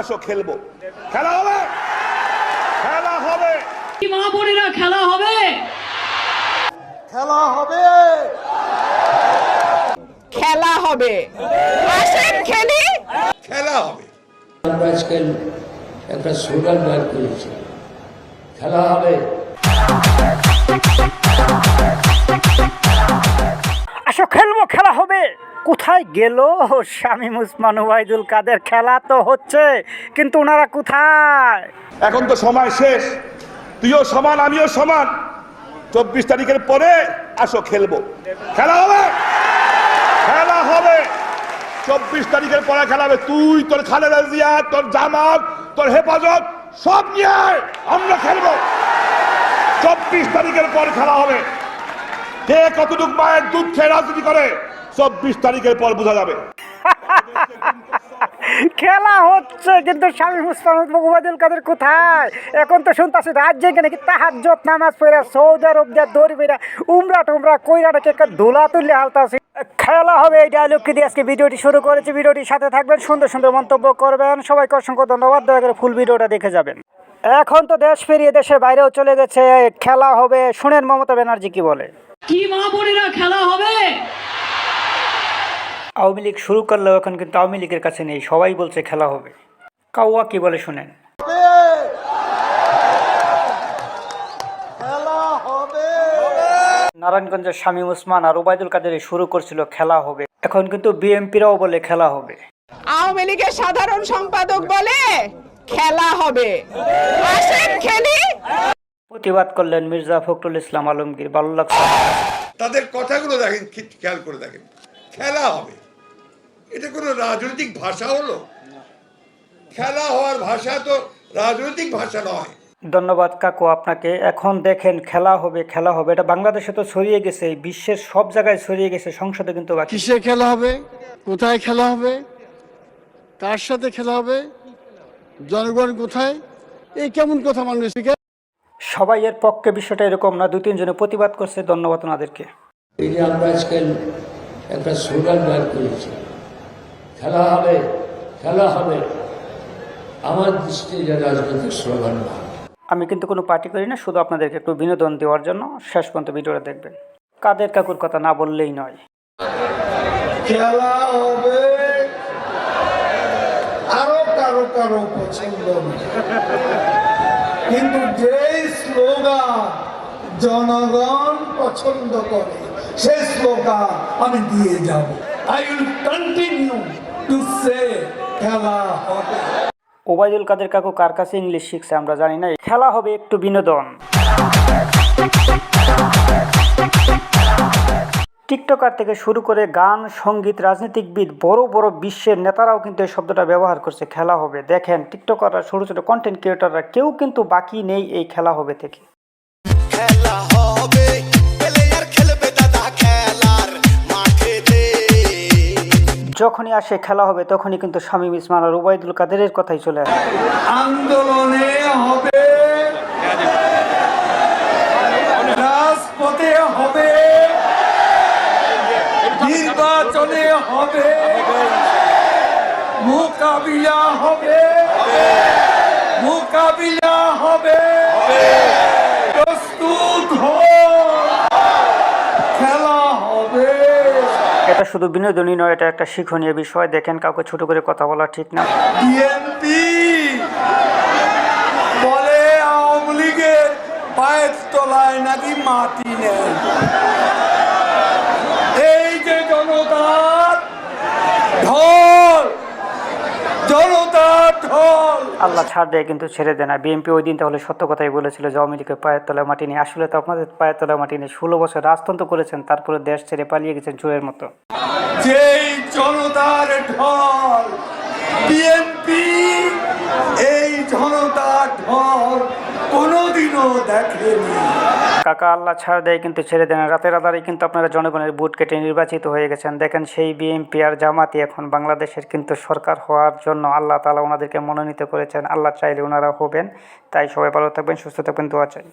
আসো খেলব। খেলা হবে? খেলা হবে। কি মা বোনেরা খেলা হবে? খেলা হবে। খেলা হবে। আসেন খেলি। খেলা হবে। আমরা আজকে একটা স্লোগান বার করেছি। খেলা হবে। কোথায় গেল? শামীম উসমান ওবায়দুল কাদের খেলা তো হচ্ছে, কিন্তু ওনারা কোথায়? এখন তো সময় শেষ। তুইও সমান, আমিও সমান। চব্বিশ তারিখের পরে আসো, খেলব। খেলা হবে! খেলা হবে! চব্বিশ তারিখের পরে খেলা হবে তুই, তোর খালেদা জিয়া, তোর জামাত, তোর হেফাজত, সব নিয়ে আমরা খেলব। চব্বিশ তারিখের পর খেলা হবে। কে কতটুক মায়ের দুধ খেয়ে রাজনীতি করে? চব্বিশ তারিখের পর বোঝা যাবে। খেলা হচ্ছে কিন্তু শামীম উসমান ওবায়দুল কাদের কোথায়? এখন তো শুনতেছি রাজ্যে নাকি তাহাজ্জত নামাজ পড়া সৌদি আরব দিয়ে দৌড় বেরা উমরা টুমরা কইরাটাকে একটা দোলা তুলে হালতাছি খেলা হবে এই ডায়লগকে দিয়ে আজকে ভিডিওটি শুরু করেছি। ভিডিওটির সাথে থাকবেন সুন্দর সুন্দর মন্তব্য করবেন। সবাইকে অসংখ্য ধন্যবাদ। দয়া করে ফুল ভিডিওটা দেখে যাবেন। এখন তো দেশ ফিরিয়ে দেশের বাইরেও চলে গেছে। খেলা হবে শুনেন মমতা ব্যানার্জি কি বলে। কি মা বোনেরা খেলা হবে? আওয়ামী লীগ শুরু করলেও এখন কিন্তু আওয়ামী লীগের কাছে নেই সবাই বলছে খেলা হবে। কাউয়া কি বলে শুনেন? খেলা হবে। নারায়ণগঞ্জের শামীম উসমান আর ওবায়দুল কাদের শুরু করছিল খেলা হবে। এখন কিন্তু বিএমপিরাও বলে খেলা হবে। আওয়ামী লীগের সাধারণ সম্পাদক বলে খেলা হবে। আসেন খেলি। প্রতিবাদ করলেন মির্জা ফখরুল ইসলাম আলমগীর ভালো লাগছে তাদের কথাগুলো দেখেন খেয়াল করে দেখেন। খেলা হবে। এটা কোনো রাজনৈতিক ভাষা হলো? খেলা হওয়ার ভাষা তো রাজনৈতিক ভাষা নয়। ধন্যবাদ কাকু আপনাকে। এখন দেখেন খেলা হবে খেলা হবে। এটা বাংলাদেশে তো ছড়িয়ে গেছে বিশ্বের সব জায়গায় ছড়িয়ে গেছে সংসদে কিন্তু বাকি। কিসে খেলা হবে? কোথায় খেলা হবে? কার সাথে খেলা হবে? জনগণ কোথায়? এই কেমন কথা মানুষ? সবাই এর পক্ষে বিষয়টা এরকম না দু তিনজনে প্রতিবাদ করছে ধন্যবাদ ওনাদেরকে। এই যে আমরা আজকে একটা স্লোগান বার করেছি। খেলা হবে খেলা হবে। আমার দৃষ্টি এটা রাজনৈতিক স্লোগান না। আমি কিন্তু কোনো পার্টি করি না শুধু আপনাদেরকে একটু বিনোদন দেওয়ার জন্য শেষ পর্যন্ত ভিডিওটা দেখবেন। কাদের কাকুর কথা না বললেই নয়। খেলা হবে। আরও কারও কারও পছন্দ কিন্তু যে স্লোগান জনগণ পছন্দ করে সেই স্লোগান আমি দিয়ে যাব। আই উইল কন্টিনিউ টু খেলা হবে। ওবায়দুল কাদের কাকু কার কাছে ইংলিশ শিখছে আমরা জানি না। খেলা হবে একটু বিনোদন। টিকটকার থেকে শুরু করে গান সংগীত রাজনীতিকবিদ বড় বড় বিশ্বের নেতারাও কিন্তু এই শব্দটা ব্যবহার করছে খেলা হবে। দেখেন টিকটকাররা ছোট ছোট কন্টেন্ট ক্রিয়েটাররা কেউ কিন্তু বাকি নেই এই খেলা হবে থেকে। খেলা হবে যখনই আসে খেলা হবে, তখনই কিন্তু শামীম ইসমান আর ওবায়দুল কাদেরের কথাই চলে আসে। আন্দোলনে হবে, রাজপথে হবে, নির্বাচনে হবে, মোকাবিলা হবে মোকাবিলা হবে প্রস্তুত হন খেলা হবে এটা শুধু বিনোদনী নয়, এটা একটা শিক্ষণীয় বিষয়। দেখেন, কাউকে ছোট করে কথা বলা ঠিক না। বিএনপি বলে আওয়ামী লীগের পায়ের তলায় নাকি মাটি নেই। এই যে জনতার ঢল জনতার ঢল আল্লাহ ছাড় দেয়, কিন্তু ছেড়ে দেয় না। বিএনপি ওই দিন তাহলে সত্য কথাই বলেছিল যে আওয়ামী লীগের পায়ের তলায় মাটি নিয়ে আসলে তো আপনাদের পায়ের তলায় মাটি নিয়ে ষোলো বছর রাজতন্ত্র করেছেন, তারপরে দেশ ছেড়ে পালিয়ে গেছেন চোরের মতো। যেই জনতার ঢল বিএনপি এই জনতার ঢল কাকা, আল্লাহ ছাড় দেয় কিন্তু ছেড়ে দেন রাতের আধারে কিন্তু আপনারা জনগণের বুট কেটে নির্বাচিত হয়ে গেছেন। দেখেন সেই বিএনপি আর জামাতি এখন বাংলাদেশের কিন্তু সরকার হওয়ার জন্য আল্লাহ তালা ওনাদেরকে মনোনীত করেছেন। আল্লাহ চাইলে ওনারা হবেন। তাই সবাই ভালো থাকবেন, সুস্থ থাকবেন, দোয়া চাই।